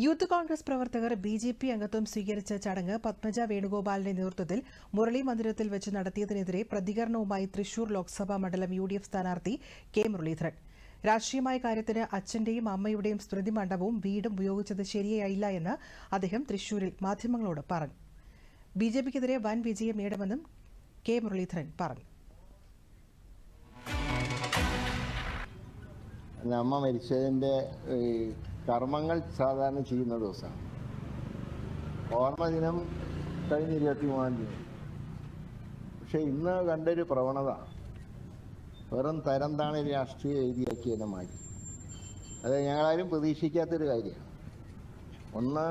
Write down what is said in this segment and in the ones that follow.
Youth Congress പ്രവർത്തകർ B J P അംഗത്വം സ്വീകരിച്ച ചടങ്ങ് പത്മജ വേണുഗോപാലിന്റെ നേതൃത്വത്തിൽ മുരളി മന്ദിരത്തിൽ വെച്ച് നടത്തിയതിനെതിരെ പ്രതികരണവുമായി തൃശൂർ ലോക്സഭാ മണ്ഡലം യു ഡി എഫ് സ്ഥാനാർത്ഥി കെ മുരളീധരൻ. രാഷ്ട്രീയമായ കാര്യത്തിന് അച്ഛന്റെയും അമ്മയുടെയും സ്മൃതി മണ്ഡപവും വീടും ഉപയോഗിച്ചത് ശരിയായില്ല എന്ന് അദ്ദേഹം തൃശൂരിൽ മാധ്യമങ്ങളോട് പറഞ്ഞു. ബി ജെ പിക്കെതിരെ വൻ വിജയം നേടുമെന്നും കെ മുരളീധരൻ പറഞ്ഞു. അമ്മ മരിച്ചതിന്റെ ഈ കർമ്മങ്ങൾ സാധാരണ ചെയ്യുന്ന ദിവസമാണ്. ഓർമ്മ ദിനം കഴിഞ്ഞ ഇരുപത്തി മൂന്നാം തീയതി. പക്ഷെ ഇന്ന് കണ്ടൊരു പ്രവണത. വെറും തരം താണ രാഷ്ട്രീയ വേദിയാക്കി തന്നെ മാറ്റി. അത് ഞങ്ങളാരും പ്രതീക്ഷിക്കാത്തൊരു കാര്യമാണ്. ഒന്ന്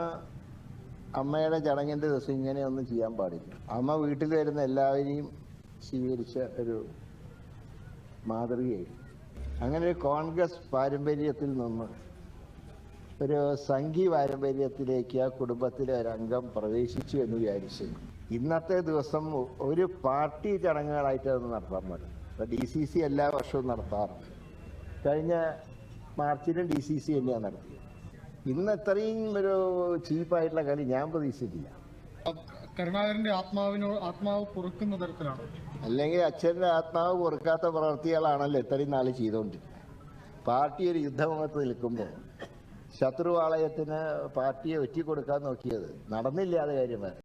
അമ്മയുടെ ചടങ്ങിന്റെ ദിവസം ഇങ്ങനെയൊന്നും ചെയ്യാൻ പാടില്ല. അമ്മ വീട്ടിൽ വരുന്ന എല്ലാവരെയും സ്വീകരിച്ച ഒരു മാതൃകയായി അങ്ങനെ ഒരു കോൺഗ്രസ് പാരമ്പര്യത്തിൽ നിന്ന് ഒരു സംഘി പാരമ്പര്യത്തിലേക്ക് ആ കുടുംബത്തിലെ ഒരംഗം പ്രവേശിച്ചു എന്ന് വിചാരിച്ച്. ഇന്നത്തെ ദിവസം ഒരു പാർട്ടി ചടങ്ങുകളായിട്ട് അത് നടത്താൻ പാടില്ല ഇപ്പം ഡി സി സി എല്ലാ വർഷവും നടത്താറുണ്ട്. കഴിഞ്ഞ മാർച്ചിലും ഡി സി സി തന്നെയാണ് നടത്തിയത്. ഇന്ന് ഇത്രയും ഒരു ചീപ്പായിട്ടുള്ള കളി ഞാൻ പ്രതീക്ഷിച്ചില്ല കരുണാകരന്റെ ആത്മാവിനോ ആത്മാവ് പൊറുക്കുന്ന തരത്തിലാണ്? അല്ലെങ്കിൽ അച്ഛന്റെ ആത്മാവ് പൊറുക്കാത്ത പ്രവൃത്തികളാണല്ലോ ഇത്രയും നാൾ ചെയ്തുകൊണ്ടിരിക്കുന്നത് പാർട്ടി ഒരു യുദ്ധമുഖത്ത് നിൽക്കുമ്പോൾ ശത്രുവാളയത്തിന് പാർട്ടിയെ ഒറ്റിക്കൊടുക്കാൻ നോക്കിയത്. നടന്നില്ല അത് കാര്യം വേറെ